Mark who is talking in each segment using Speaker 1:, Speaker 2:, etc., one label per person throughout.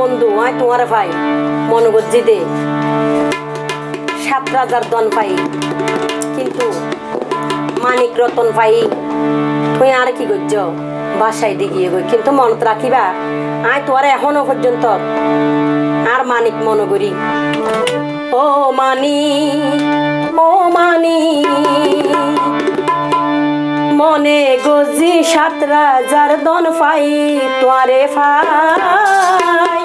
Speaker 1: বন্ধু, আয় তোমার ভাই মনোগজ্জি দে সাত রাজার দন পাই। কিন্তু মানিক রতন পাই। তুই আর কি করছ? বাসায় দিগিয়ে গই কিন্তু মনত রাখিবা, আয় তোর এখনও পর্যন্ত আর মানিক মনে করি। ও মানি ও মানি মনে গজি সাত রাজার দন পাই তোয়ারে ফাই।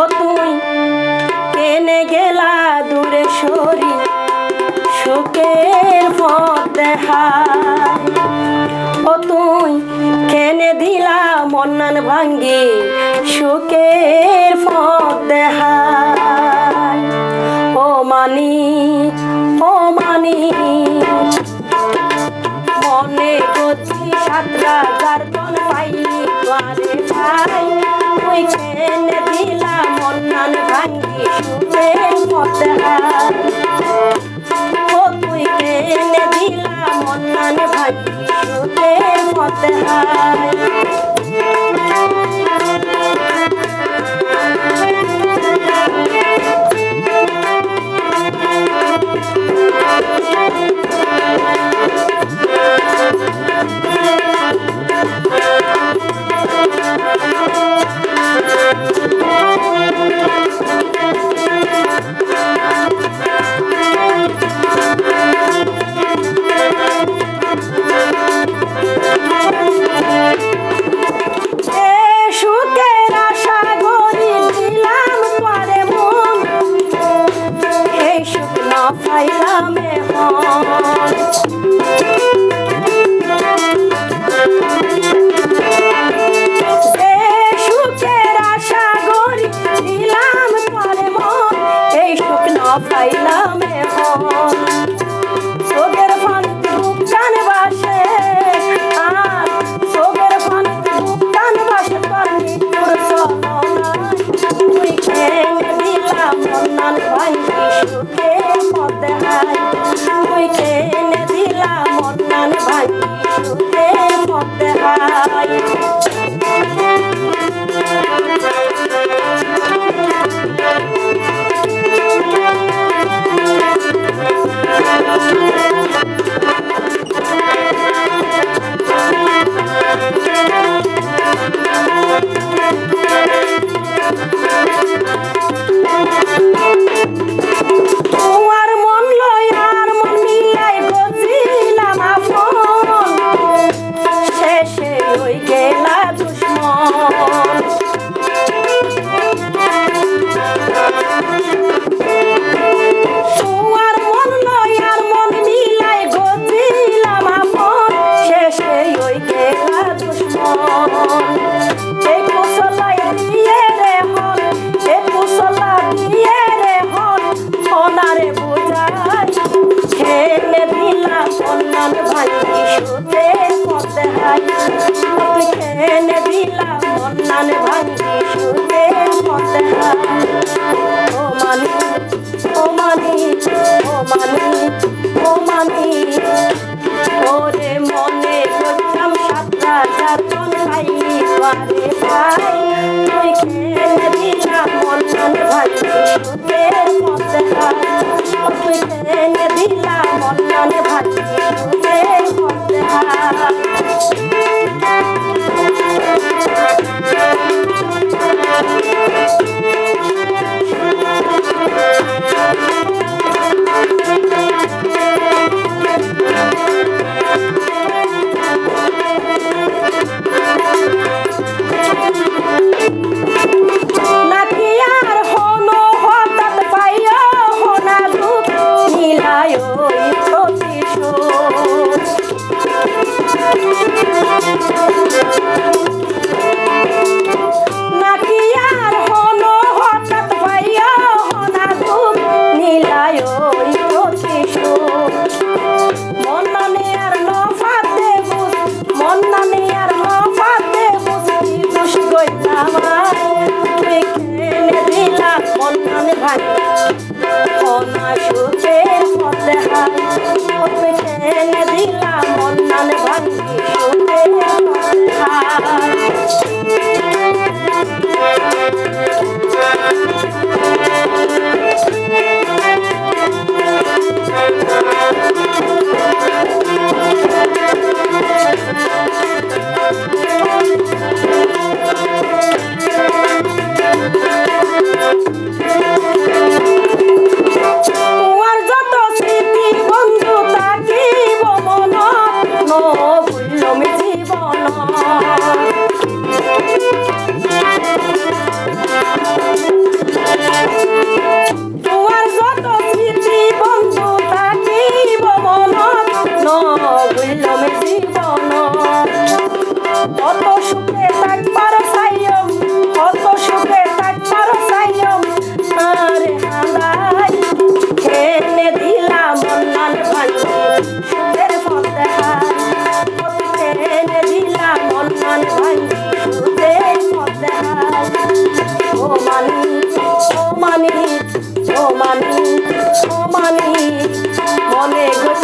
Speaker 1: ও তুই কেনে গেলা দূরে সরি সুখের পথ দেখায় ও তুই কেনে দিলা মন্নান ভাঙ্গি সুখের কেনে দিলাম মন্নান ভাঙ্গি সুখের পথে ও তুই কেনে দিলাম পাইলাম এখন। তুই খেলে দিলাম অন্যান ভাঙ্গি সুতে পথে ও মানি ও মানি ও মানি ও মানি ওরে মনে করতাম সাত রাজার কোন পারে ভাই মন্নানে ভাই অনা সুখের পথে হাই ভাঙ্গি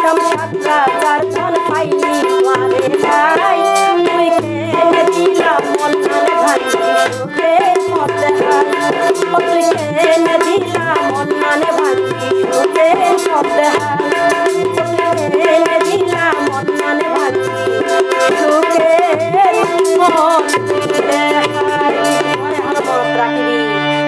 Speaker 1: সাতরাম সাতরা চারজন পাইনি। মারে ভাই তুই কেন দিলাম মন মন ভাই। সুখে পথে হাই তুই কেন দিলাম ভাই।